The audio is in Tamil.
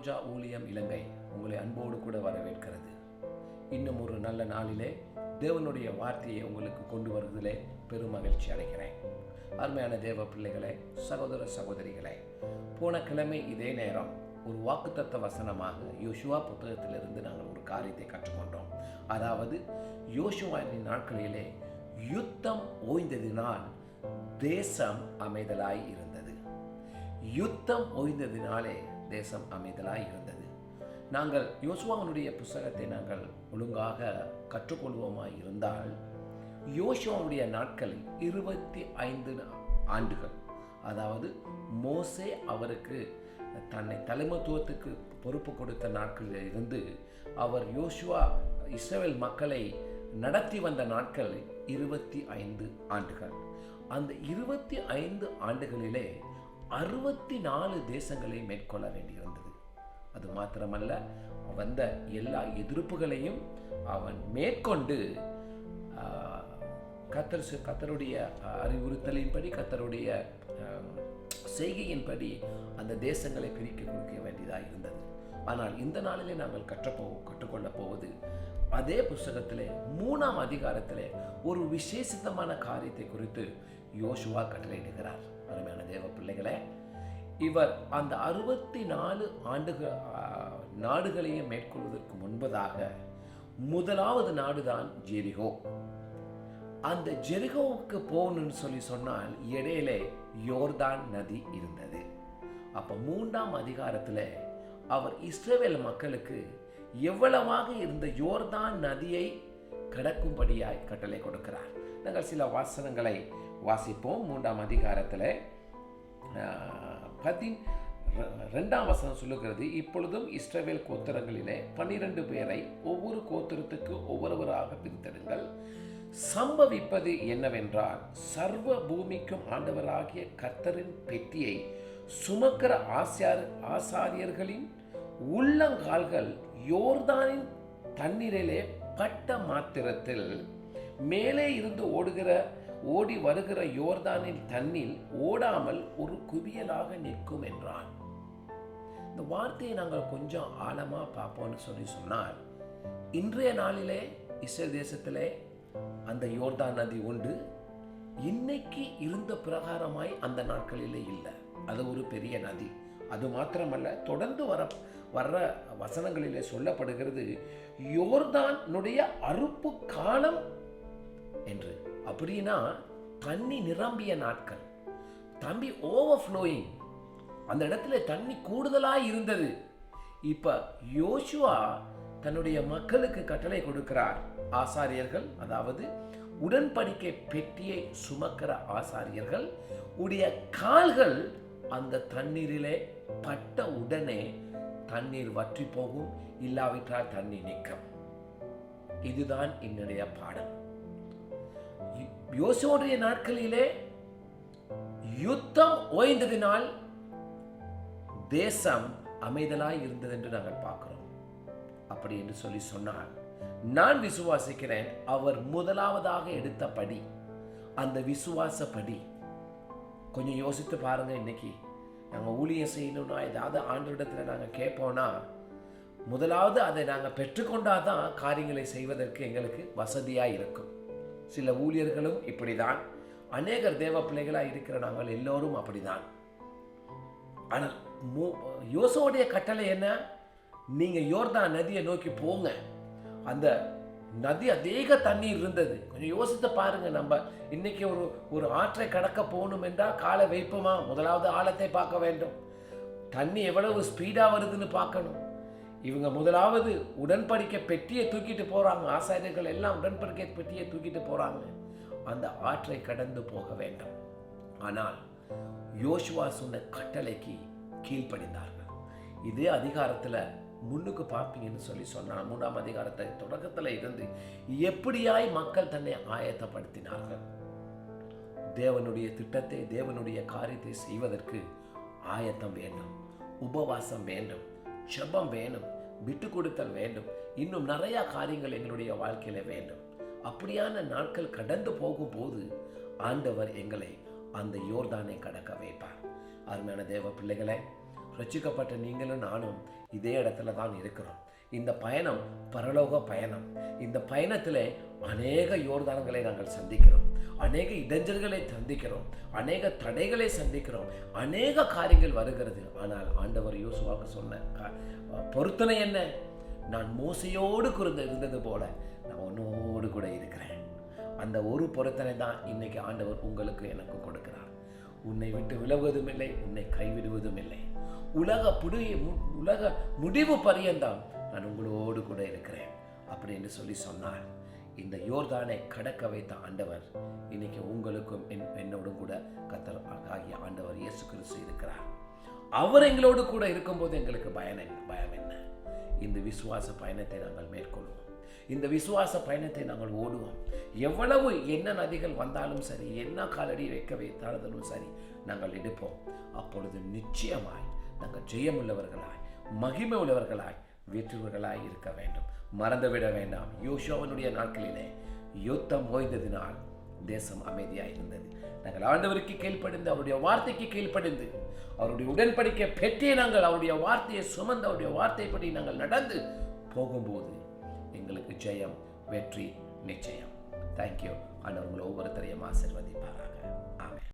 ரோஜா ஊழியம் இலங்கை உங்களை அன்போடு கூட வரவேற்கிறது. இன்னும் ஒரு நல்ல நாளிலே தேவனுடைய வார்த்தையை உங்களுக்கு கொண்டு வருவதிலே பெரும் மகிழ்ச்சி அடைகிறேன். அருமையான தேவ பிள்ளைகளே சகோதர சகோதரிகளே போன கிழமை இதே நேரம் ஒரு வாக்குத்தத்த வசனமாக யோசுவா புத்தகத்திலிருந்து நாங்கள் ஒரு காரியத்தை கற்றுக்கொண்டோம். அதாவது யோசுவாவின் நாட்களிலே யுத்தம் ஓய்ந்ததினால் தேசம் அமைதலாய் இருந்தது. யுத்தம் ஓய்ந்ததினாலே தேசம் அமைதலாக இருந்தது. நாங்கள் யோசுவாவினுடைய புஸ்தகத்தை நாங்கள் ஒழுங்காக கற்றுக்கொள்வோமாய் இருந்தால் யோசுவாவுடைய நாட்கள் இருபத்தி ஐந்து ஆண்டுகள் அதாவது மோசே அவருக்கு தன்னை தலைமத்துவத்துக்கு பொறுப்பு கொடுத்த நாட்களில் இருந்து அவர் யோசுவா இஸ்ரேல் மக்களை நடத்தி வந்த நாட்கள் இருபத்தி ஐந்து ஆண்டுகள். அந்த இருபத்தி ஐந்து ஆண்டுகளிலே அறுபத்தி நாலு தேசங்களை மேற்கொள்ள வேண்டியிருந்தது. அது மாத்திரமல்ல வந்த எல்லா எதிர்ப்புகளையும் அவன் மேற்கொண்டு கத்தர் கத்தருடைய அறிவுறுத்தலின்படி கத்தருடைய செய்கையின்படி அந்த தேசங்களை பிரிக்க கொடுக்க வேண்டியதாக இருந்தது. ஆனால் இந்த நாளிலே நாங்கள் கற்றப்போ கற்றுக்கொள்ளப் போவது அதே புஸ்தகத்திலே மூணாம் அதிகாரத்திலே ஒரு விசேஷித்தமான காரியத்தை குறித்து யோசுவா கட்டளையிடுகிறார் அருமையான தேவ பிள்ளைகளே இவர் அந்த அறுபத்தி நாலு ஆண்டுகள் நாடுகளையும் மேற்கொள்வதற்கு முன்பதாக முதலாவது நாடுதான் ஜெரிகோ. அந்த ஜெரிகோவுக்கு போகணும்னு சொல்லி சொன்னால் இடையிலே யோர்தான் நதி இருந்தது. அப்போ மூன்றாம் அதிகாரத்தில் அவர் இஸ்ரேவேல் மக்களுக்கு எவ்வளவாக இருந்த யோர்தான் நதியை கடக்கும்படியாய் கட்டளை கொடுக்கிறார். நாங்கள் சில வாசனங்களை வாசிப்போம் மூன்றாம் அதிகாரத்தில். பதின் ரெண்டாம் வசனம் சொல்லுகிறது இப்பொழுதும் இஸ்ரவேல் கோத்திரங்களிலே பன்னிரண்டு பேரை ஒவ்வொரு கோத்திரத்துக்கு ஒவ்வொருவராக பிரித்தெடுங்கள். சம்பவிப்பது என்னவென்றால் சர்வ பூமிக்கும் ஆண்டவராகிய கர்த்தரின் பெட்டியை சுமக்கிற ஆசியார் ஆசாரியர்களின் உள்ளங்கால்கள் யோர்தானின் தண்ணீரிலே பட்ட மாத்திரத்தில் மேலே இருந்து ஓடுகிற ஓடி வருகிற யோர்தானின் தண்ணீர் ஓடாமல் ஒரு குவியலாக நிற்கும் என்றான். இந்த வார்த்தையை நாங்கள் கொஞ்சம் ஆழமாக பார்ப்போம்னு சொல்லி சொன்னால் இன்றைய நாளிலே இஸ்ரேல் தேசத்திலே அந்த யோர்தான் நதி உண்டு. இன்னைக்கு இருந்த பிரகாரமாய் அந்த நாட்களிலே இல்லை. அது ஒரு பெரிய நதி. அது மாத்திரமல்ல தொடர்ந்து வர வர்ற வசனங்களிலே சொல்லப்படுகிறது யோர்தானுடைய அறுப்பு காலம் என்று. அப்படின்னா தண்ணி நிரம்பிய நாட்கள். தம்பி ஓவர் ஃப்ளோயிங் அந்த இடத்துல தண்ணி கூடுதலாக இருந்தது. இப்போ யோசுவா தன்னுடைய மக்களுக்கு கட்டளை கொடுக்கிறார். ஆசாரியர்கள் அதாவது உடன்படிக்கை பெட்டியை சுமக்கிற ஆசாரியர்கள் உடைய கால்கள் அந்த தண்ணீரிலே பட்ட உடனே தண்ணீர் வற்றி போகும். இல்லாவிட்டால் தண்ணி நிற்கும். இதுதான் என்னுடைய பாடம். யோசோடைய நாட்களிலே யுத்தம் ஓய்ந்ததினால் தேசம் அமைதலாய் இருந்தது என்று நாங்கள் பார்க்கிறோம். அப்படி என்று சொல்லி சொன்னால் நான் விசுவாசிக்கிறேன் அவர் முதலாவதாக எடுத்த படி. அந்த விசுவாச படி. கொஞ்சம் யோசித்து பாருங்க இன்னைக்கு. நாங்கள் ஊழியம் செய்யணும்னா ஏதாவது ஆண்டோடத்தில் நாங்கள் கேட்போம்னா முதலாவது அதை நாங்கள் பெற்றுக்கொண்டாதான் காரியங்களை செய்வதற்கு எங்களுக்கு வசதியாக இருக்கும். சில ஊழியர்களும் இப்படிதான். அநேகர் தேவ பிள்ளைகளாக இருக்கிற நாங்கள் எல்லோரும் அப்படிதான். ஆனால் யோசோடைய கட்டளை என்ன? நீங்கள் யோர்தான் நதியை நோக்கி போங்க. அந்த நதி அதிக தண்ணீர் இருந்தது. கொஞ்சம் யோசித்து பாருங்க. நம்ம இன்னைக்கு ஒரு ஒரு ஆற்றை கடக்க போகணும் என்றால் காலை வைப்போமா? முதலாவது ஆழத்தை பார்க்க வேண்டும். தண்ணி எவ்வளவு ஸ்பீடாக வருதுன்னு பார்க்கணும். இவங்க முதலாவது உடன்படிக்கை பெட்டியை தூக்கிட்டு போகிறாங்க ஆசாரியர்கள் எல்லாம் உடன்படிக்கை பெட்டியை தூக்கிட்டு போகிறாங்க அந்த ஆற்றை கடந்து போக வேண்டும். ஆனால் யோசுவா சொன்ன கட்டளைக்கு கீழ்ப்படிந்தார்கள். இதே அதிகாரத்தில் முன்னுக்கு பார்ப்பீங்கன்னு சொல்லி சொன்னால் மூன்றாம் அதிகாரத்தை தொடக்கத்தில் இருந்து எப்படியாய் மக்கள் தன்னை ஆயத்தப்படுத்தினார்கள். தேவனுடைய திட்டத்தை தேவனுடைய காரியத்தை செய்வதற்கு ஆயத்தம் வேண்டும் உபவாசம் வேண்டும். ஜெபம் வேணும் விட்டு கொடுத்தல் வேண்டும். இன்னும் நிறைய காரியங்கள் எங்களுடைய வாழ்க்கையில வேண்டும். அப்படியான நாட்கள் கடந்து போகும்போது ஆண்டவர் எங்களை அந்த யோர்தானை கடக்க வைப்பார். அருமையான தேவ பிள்ளைகளை ரசிக்கப்பட்ட நீங்களும் நானும் இதே இடத்துல தான் இருக்கிறோம். இந்த பயணம் பரலோக பயணம். இந்த பயணத்தில் அநேக யோர்தானங்களை நாங்கள் சந்திக்கிறோம். அநேக இடைஞ்சல்களை சந்திக்கிறோம். அநேக தடைகளை சந்திக்கிறோம். அநேக காரியங்கள் வருகிறது. ஆனால் ஆண்டவர் யோசுவாக்கு சொன்ன பொருத்தனை என்ன? நான் மோசையோடு குறுந்து இருந்தது போல நான் உன்னோடு கூட இருக்கிறேன். அந்த ஒரு பொருத்தனை தான் இன்னைக்கு ஆண்டவர் உங்களுக்கு எனக்கு கொடுக்கிறார். உன்னை விட்டு விலகுவதும் இல்லை உன்னை கைவிடுவதும் இல்லை. உலக புடி மு- உலக முடிவு பரியந்தான் நான் உங்களோடு கூட இருக்கிறேன் அப்படின்னு சொல்லி சொன்னார் இந்த யோர்தானை கடக்க வைத்த ஆண்டவர் இன்னைக்கு உங்களுக்கும் என்- என்னோடும் கூட கத்தர் ஆகிய ஆண்டவர் இயேசு கிறிஸ்து இருக்கிறார். அவர் எங்களோடு கூட இருக்கும்போது எங்களுக்கு பயம் என்ன பயம் என்ன? இந்த விசுவாச பயணத்தை நாங்கள் மேற்கொள்வோம். இந்த விசுவாச பயணத்தை நாங்கள் ஓடுவோம். எவ்வளவு என்ன நதிகள் வந்தாலும் சரி என்ன காலடி வைக்க வைத்தாலும் சரி நாங்கள் எடுப்போம். அப்பொழுது நிச்சயமாய் நாங்கள் ஜெயமுள்ளவர்களாய் மகிமை உள்ளவர்களாய் வெற்றுவர்களாய் இருக்க வேண்டும். மறந்துவிட வேண்டாம். யோசோவனுடைய நாட்களிலே யுத்தம் ஓய்ந்ததினால் தேசம் அமைதியாக இருந்தது. நாங்கள் ஆண்டவருக்கு கீழ்ப்படிந்து அவருடைய வார்த்தைக்கு கீழ்ப்படிந்து அவருடைய உடன்படிக்கை பெற்றே நாங்கள் அவருடைய வார்த்தையை சுமந்து அவருடைய வார்த்தைப்படி நாங்கள் நடந்து போகும்போது எங்களுக்கு ஜெயம் வெற்றி நிச்சயம். தேங்க்யூ ஆண்டவர் உங்களை ஒவ்வொருத்தரையும் ஆசிர்வதிப்பாராக. ஆமென்